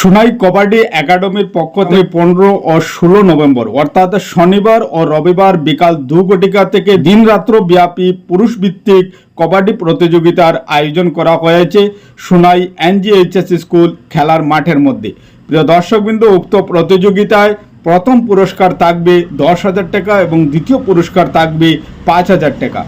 সোনাই কবাডি একাডেমির পক্ষ থেকে পনেরো ও ষোলো নভেম্বর, অর্থাৎ শনিবার ও রবিবার বিকাল দু ঘটিকা থেকে দিনরাত্র ব্যাপী পুরুষ ভিত্তিক কবাডি প্রতিযোগিতার আয়োজন করা হয়েছে সোনাই এনজিএইচএস স্কুল খেলার মাঠের মধ্যে। প্রিয় দর্শকবৃন্দ, উক্ত প্রতিযোগিতায় প্রথম পুরস্কার থাকবে দশ হাজার টাকা এবং দ্বিতীয় পুরস্কার থাকবে পাঁচ হাজার টাকা।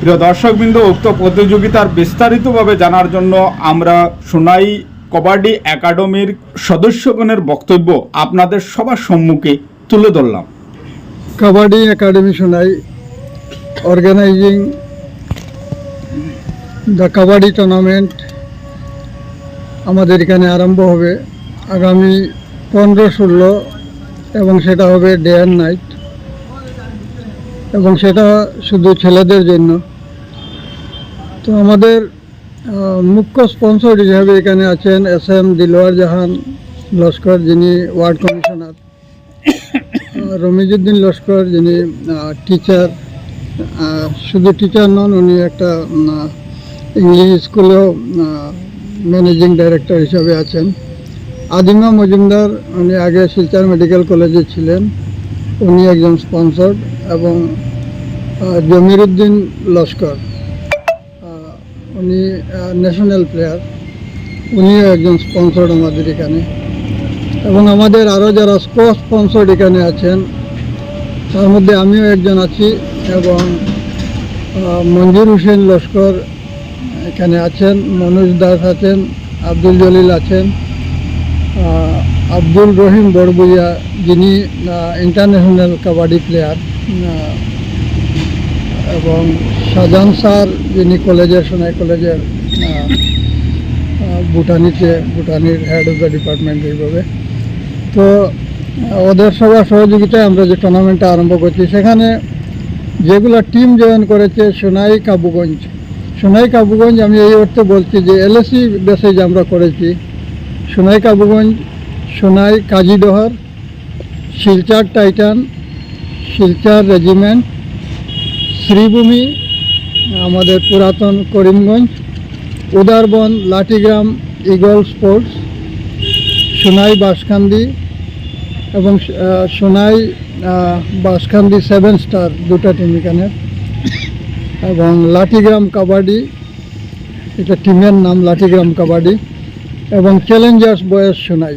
প্রিয় দর্শকবৃন্দ, উক্ত প্রতিযোগিতার বিস্তারিতভাবে জানার জন্য আমরা সোনাই কবাডি একাডেমির সদস্যগণের বক্তব্য আপনাদের সবার সম্মুখে তুলে ধরলাম। Kabaddi Academy Sonai organizing the Kabaddi tournament আমাদের এখানে আরম্ভ হবে আগামী পনেরো, ষোলো এবং সেটা হবে ডে অ্যান্ড নাইট এবং সেটা শুধু ছেলেদের জন্য। তো আমাদের মুখ্য স্পন্সর হিসাবে এখানে আছেন এস এম দিলওয়ার জাহান লস্কর, যিনি ওয়ার্ড কমিশনার। রমিজুদ্দিন লস্কর, যিনি টিচার শুধু টিচার নন, উনি একটা ইংলিশ স্কুলেও ম্যানেজিং ডাইরেক্টর হিসাবে আছেন। আদিমা মজুমদার, উনি আগে শিলচর মেডিকেল কলেজে ছিলেন। উনি একজন স্পন্সর এবং জমিরুদ্দিন লস্কর। উনি ন্যাশনাল প্লেয়ার উনিও একজন স্পন্সর আমাদের এখানে। এবং আমাদের আরও যারা স্কো স্পন্সর এখানে আছেন, তার মধ্যে আমিও একজন আছি এবং মঞ্জুর হোসেন লস্কর এখানে আছেন, মনোজ দাস আছেন, আব্দুল জলিল আছেন আব্দুল রহিম বড়বুইয়া যিনি ইন্টারন্যাশনাল কাবাডি প্লেয়ার এবং শাহজাহান স্যার, যিনি কলেজের সোনাই কলেজের ভুটানিতে ভুটানির হেড অফ দ্য ডিপার্টমেন্ট এইভাবে। তো ওদের সবার সহযোগিতায় আমরা যে টুর্নামেন্টটা আরম্ভ করছি, সেখানে যেগুলো টিম জয়েন করেছে সোনাই কাবুগঞ্জ। সোনাই কাবুগঞ্জ, আমি এই অর্থে বলছি যে এলএসি বেসে যে আমরা করেছি, সোনাই কাবুগঞ্জ, সোনাই কাজীডোহর শিলচার টাইটান, শিলচার রেজিমেন্ট শ্রীভূমি আমাদের পুরাতন করিমগঞ্জ, উদারবন, লাঠিগ্রাম, ইগল স্পোর্টস, সোনাই বাসকান্দি এবং সোনাই বাসকান্দি সেভেন স্টার দুটো টিম এখানে। এবং লাঠিগ্রাম কাবাডি, এটা টিমের নাম লাঠিগ্রাম কাবাডি। এবং চ্যালেঞ্জার্স বয়স সোনাই।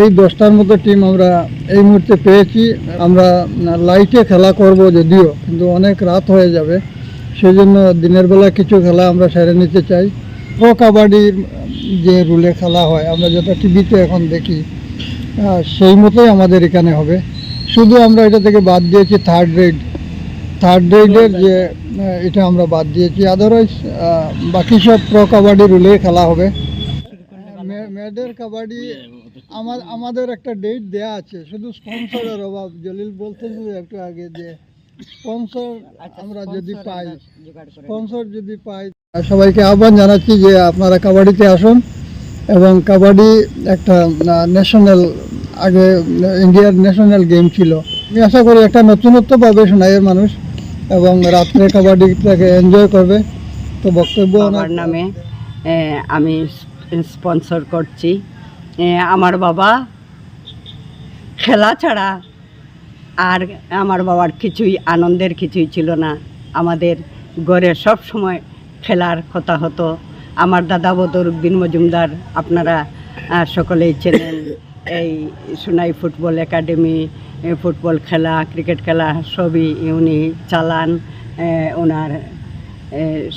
এই দশটার মতো টিম আমরা এই মুহূর্তে পেয়েছি। আমরা লাইটে খেলা করব যদিও, কিন্তু অনেক রাত হয়ে যাবে। সেই জন্য দিনের বেলা কিছু খেলা আমরা সেরে নিতে চাই। প্রো কাবাডির যে রুলে খেলা হয়, আমরা যেটা টিভিতে এখন দেখি সেই মতোই আমাদের এখানে হবে। শুধু আমরা এটা থেকে বাদ দিয়েছি থার্ড রেড থার্ড রেডের যে এটা আমরা বাদ দিয়েছি। আদারওয়াইজ বাকি সব প্রো কাবাডি রুলে খেলা হবে। মেয়েদের কাবাডি আমার, আমাদের একটা ডেট দেয়া আছে। শুধু স্পন্সরের অভাব। জলিল বলতেছিল একটু আগে যে স্পন্সর আমরা যদি পাই স্পন্সর যদি পাই সবাইকে আহ্বান জানাচ্ছি যে আপনারা কাবাডিতে আসুন এবং কাবাডি একটা ন্যাশনাল আগে ইন্ডিয়ার ন্যাশনাল গেম ছিল। আমি আশা করি একটা নতুনত্ব পাবে সোনাইয়ের মানুষ এবং রাত্রে কাবাডিটাকে এনজয় করবে। তো বক্তব্য আমার নামে আমি স্পন্সর করছি। আমার বাবা খেলা ছাড়া আর আমার বাবার কিছুই, আনন্দের কিছুই ছিল না। আমাদের ঘরে সব সময় খেলার কথা হতো। আমার দাদা বদরুদ্দিন মজুমদার, আপনারা সকলেই চেনেন। এই সোনাই ফুটবল একাডেমি ফুটবল খেলা, ক্রিকেট খেলা, সবই উনি চালান। ওনার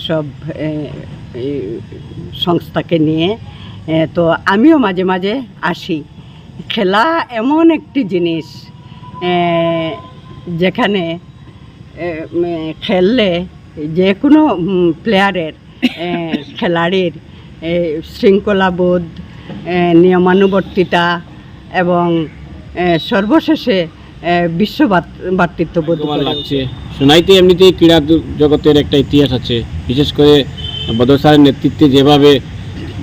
সব সংস্থাকে নিয়ে। তো আমিও মাঝে মাঝে আসি। খেলা এমন একটি জিনিস যেখানে খেললে যে কোনো প্লেয়ারের খেলাড়ির শৃঙ্খলাবোধ নিয়মানুবর্তিতা এবং সর্বশেষে বিশ্ব গড়ে লাগছে। সোনাইতে এমনিতেই ক্রীড়া জগতের একটা ইতিহাস আছে। বিশেষ করে বদর স্যারের নেতৃত্বে যেভাবে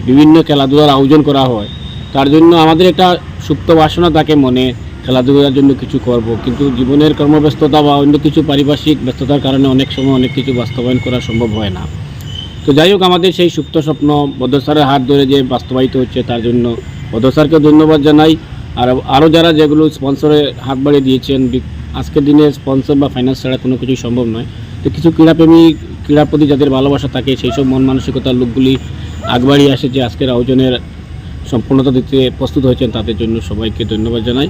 বিভিন্ন খেলাধুলার আয়োজন করা হয় তার জন্য আমাদের একটা সুপ্ত বাসনা থাকে মনে। খেলাধুলার জন্য কিছু করব। কিন্তু জীবনের কর্মব্যস্ততা বা অন্য কিছু পারিপার্শ্বিক ব্যস্ততার কারণে অনেক সময় অনেক কিছু বাস্তবায়ন করা সম্ভব হয় না। তো যাই হোক, আমাদের সেই সুপ্ত স্বপ্ন, বদর স্যারের হাত ধরে যে বাস্তবায়িত হচ্ছে তার জন্য বদর স্যারকে ধন্যবাদ জানাই। আর আরও যারা যেগুলো স্পন্সরে হাত বাড়িয়ে দিয়েছেন আজকের দিনে স্পন্সর বা ফাইন্যান্স ছাড়া কোনো কিছুই সম্ভব নয়। তো কিছু ক্রীড়াপ্রেমী ক্রীড়ার প্রতি যাদের ভালোবাসা থাকে, সেই সব মন মানসিকতার লোকগুলি আগবাড়িয়ে আসে যে আজকের আয়োজনের সম্পূর্ণতা দিতে প্রস্তুত হয়েছেন, তাদের জন্য সবাইকে ধন্যবাদ জানাই।